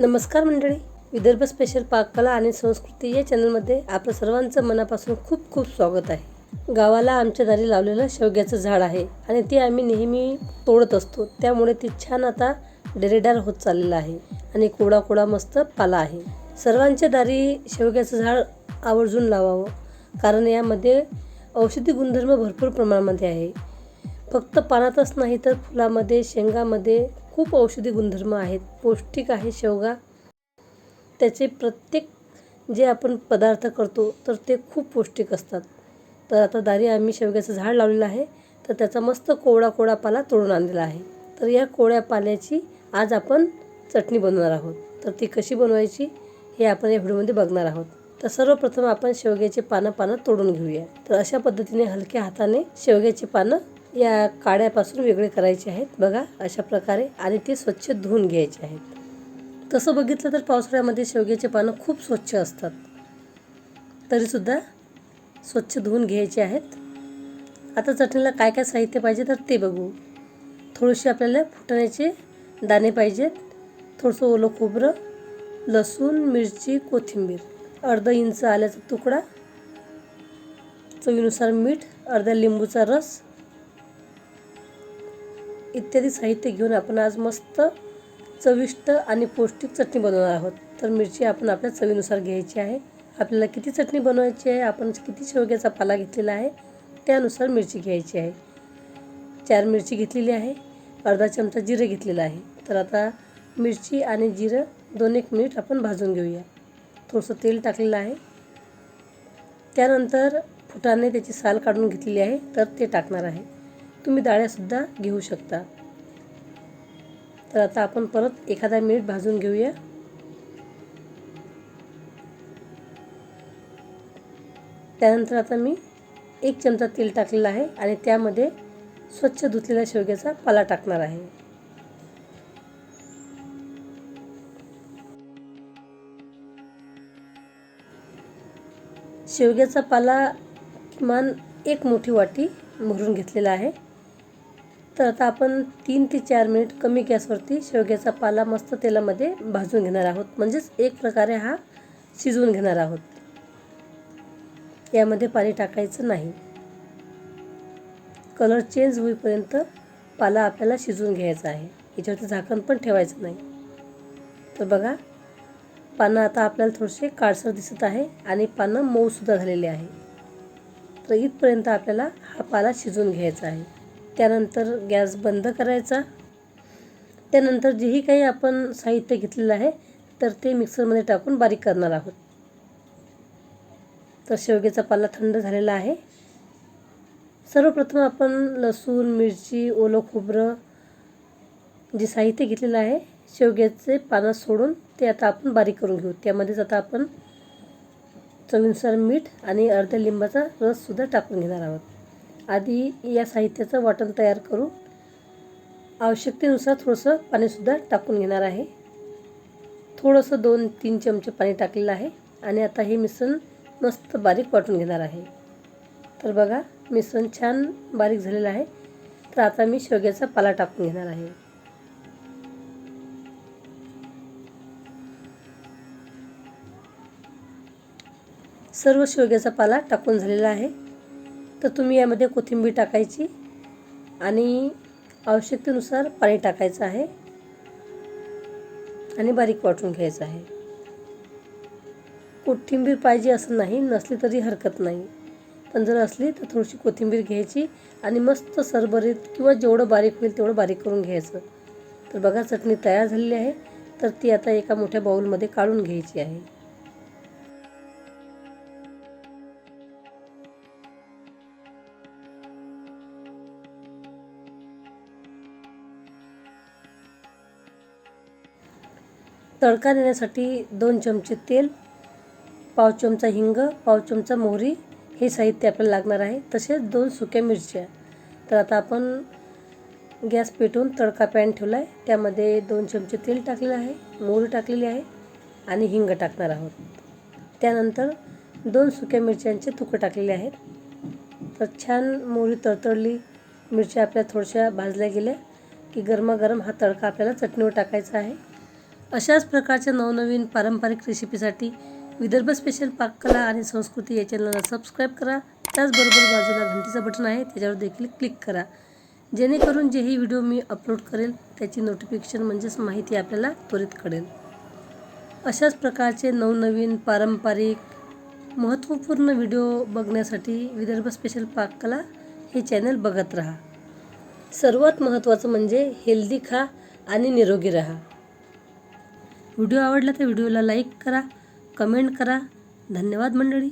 नमस्कार मंडळी. विदर्भ स्पेशल पाककला आणि संस्कृती या चॅनलमध्ये आपलं सर्वांचं मनापासून खूप खूप स्वागत आहे. गावाला आमच्या दारी लावलेलं शेवग्याचं झाड आहे आणि ते आम्ही नेहमी तोडत असतो. त्यामुळे ते छान आता डेरेडार होत चाललेलं आहे आणि कोडा कोडा मस्त पाला आहे. सर्वांच्या दारी शेवग्याचं झाड आवर्जून लावावं कारण यामध्ये औषधी गुणधर्म भरपूर प्रमाणामध्ये आहे. फक्त पानातच नाही तर फुलामध्ये शेंगामध्ये खूप औषधी गुणधर्म आहेत पौष्टिक आहे शेवगा. त्याचे प्रत्येक जे आपण पदार्थ करतो तर ते खूप पौष्टिक असतात. तर आता दारी आम्ही शेवग्याचं झाड लावलेलं आहे तर त्याचा मस्त कोवळा कोवळा पाला तोडून आणलेला आहे. तर या कोवळ्या पाल्याची आज आपण चटणी बनवणार आहोत. तर ती कशी बनवायची हे आपण या व्हिडिओमध्ये बघणार आहोत. तर सर्वप्रथम आपण शेवग्याचे पानं पानं तोडून घेऊया. तर अशा पद्धतीने हलक्या हाताने शेवग्याची पानं या काड्यापासून वेगळे करायचे आहेत. बघा अशा प्रकारे आणि ते स्वच्छ धुवून घ्यायचे आहेत. तसं बघितलं तर पावसाळ्यामध्ये शेवग्याचे पानं खूप स्वच्छ असतात. तरीसुद्धा स्वच्छ धुवून घ्यायचे आहेत. आता चटणीला काय काय साहित्य पाहिजे तर ते बघू. थोडेसे आपल्याला फुटण्याचे दाणे पाहिजेत. थोडंसं ओलं खोबरं लसूण मिरची कोथिंबीर. अर्धा इंच आल्याचा तुकडा. चवीनुसार मीठ अर्धा लिंबूचा रस इत्यादी साहित्य घेऊन आपण आज मस्त चविष्ट आणि पौष्टिक चटणी बनवणार आहोत. तर मिरची आपण आपल्या चवीनुसार घ्यायची आहे. आपल्याला किती चटणी बनवायची आहे? आपण किती शेवग्याचा पाला घेतलेला आहे? त्यानुसार मिरची घ्यायची आहे. चार मिरची घेतलेली आहे. अर्धा चमचा जिरं घेतलेलं आहे. तर आता मिरची आणि जिरं दोन एक मिनिट आपण भाजून घेऊया. थोडंसं तेल टाकलेलं आहे. त्यानंतर फुटाने त्याची साल काढून घेतलेली आहे. तर ते टाकणार आहे. तुम्ही डाळ्यासुद्धा घेऊ शकता. तर आता आपण परत एखादा मिनिट भाजून घेऊया. त्यानंतर आता मी एक चमचा तेल टाकलेलं आहे आणि त्यामध्ये स्वच्छ धुतलेल्या शेवग्याचा पाला टाकणार आहे. शेवग्याचा पाला किमान एक मोठी वाटी भरून घेतलेला आहे. तर आता आपण तीन ते चार मिनिट कमी गॅसवरती शेवग्याचा पाला मस्त तेलामध्ये भाजून घेणार आहोत. म्हणजेच एक प्रकारे हा शिजवून घेणार आहोत. यामध्ये पाणी टाकायचं नाही. कलर चेंज होईपर्यंत पाला आपल्याला शिजवून घ्यायचा आहे. याच्यावरती झाकण पण ठेवायचं नाही. तर बघा पानं आता आपल्याला थोडेसे काळसर दिसत आहे आणि पानं मऊसुद्धा झालेले आहे. तर इथपर्यंत आपल्याला हा पाला शिजवून घ्यायचा आहे. त्यानंतर गॅस बंद करायचा. त्यानंतर जेही काही आपण साहित्य घेतलेलं आहे तर ते मिक्सरमध्ये टाकून बारीक करणार आहोत. तर शेवग्याचा पाला थंड झालेला आहे. सर्वप्रथम आपण लसूण मिरची ओलं खोबरं जे साहित्य घेतलेलं आहे शेवग्याचे पानं सोडून ते आता आपण बारीक करून घेऊ. त्यामध्येच आता आपण चवीनुसार मीठ आणि अर्ध्या लिंबाचा रससुद्धा टाकून घेणार आहोत. आधी या साहित्याचं वाटण तयार करू आवश्यकतेनुसार थोडंसं पाणीसुद्धा टाकून घेणार आहे. थोडंसं दोन तीन चमचे पाणी टाकलेलं आहे आणि आता हे मिश्रण मस्त बारीक वाटून घेणार आहे. तर बघा मिश्रण छान बारीक झालेलं आहे. तर आता मी शेवग्याचा पाला टाकून घेणार आहे. सर्व शेवग्याचा पाला टाकून झालेला आहे. तर तुम्ही यामध्ये कोथिंबीर टाकायची आणि आवश्यकतेनुसार पाणी टाकायचं आहे आणि बारीक वाटून घ्यायचं आहे. कोथिंबीर पाहिजे असं नाही नसली तरी हरकत नाही. पण जर असली तर थोडीशी कोथिंबीर घ्यायची आणि मस्त सरभरीत किंवा जेवढं बारीक होईल तेवढं बारीक करून घ्यायचं. तर बघा चटणी तयार झालेली आहे. तर ती आता एका मोठ्या बाऊलमध्ये काढून घ्यायची आहे. तडका देण्यासाठी दोन चमचे तेल पाव चमचा हिंग पाव चमचा मोहरी हे साहित्य आपल्याला लागणार आहे. तसेच दोन सुक्या मिरच्या. तर आता आपण गॅस पेटवून तडका पॅन ठेवला आहे त्यामध्ये दोन चमचे तेल टाकलेलं आहे मोहरी टाकलेली आहे आणि हिंग टाकणार आहोत. त्यानंतर दोन सुक्या मिरच्यांचे तुकडे टाकलेले आहेत. तर छान मोहरी तळतळली मिरच्या आपल्या थोड्याशा भाजल्या गेल्या की गरमागरम हा तडका आपल्याला चटणीवर टाकायचा आहे. अशाच प्रकारच्या नवनवीन पारंपरिक रेसिपीसाठी विदर्भ स्पेशल पाककला आणि संस्कृती या चॅनलला सबस्क्राईब करा. त्याचबरोबर बाजूला घंटीचं बटन आहे त्याच्यावर देखील क्लिक करा. जेणेकरून जेही व्हिडिओ मी अपलोड करेल त्याची नोटिफिकेशन म्हणजेच माहिती आपल्याला त्वरित कळेल. अशाच प्रकारचे नवनवीन पारंपरिक महत्त्वपूर्ण व्हिडिओ बघण्यासाठी विदर्भ स्पेशल पाककला हे चॅनल बघत राहा. सर्वात महत्त्वाचं म्हणजे हेल्दी खा आणि निरोगी राहा. व्हिडिओ आवडला तर व्हिडिओला लाईक करा कमेंट करा. धन्यवाद मंडळी.